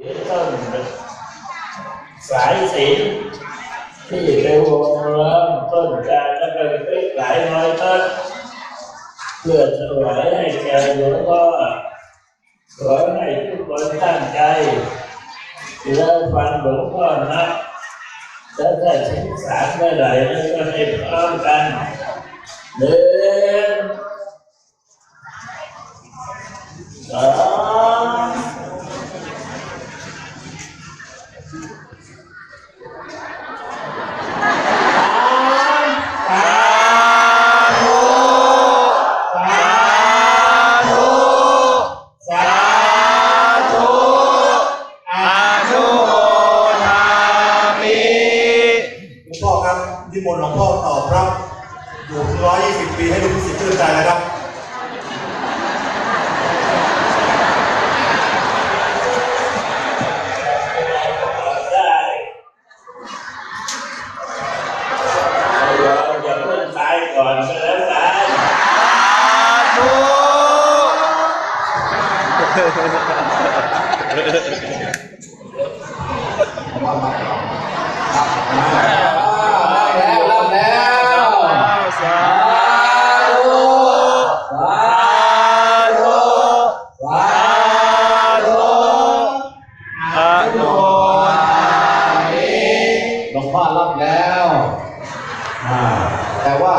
ต้นสายสินที่ไปวงล้อมต้นการและไปปิดหลายร้อยต้นเพื่อถวายให้แก่หลวงพ่อขอให้ทุกคนตั้งใจแล้วฟังหลวงพ่อนะแล้วถ้าถึงสามเมื่อไหร่แล้วก็ให้พร้อมกันหนึ่งสอง ครับนิมนต์หลวงพ่อตอบครับอยู่ถึงร้อยยี่สิบปีให้ลูกศิษย์ชื่นใจนะครับได้เราอย่าเพิ่งตายก่อนก็แล้วกันสาธุมามา สาธุสาธุสาธุอนุนาหลวงพ่อรับแล้วแต่ว่า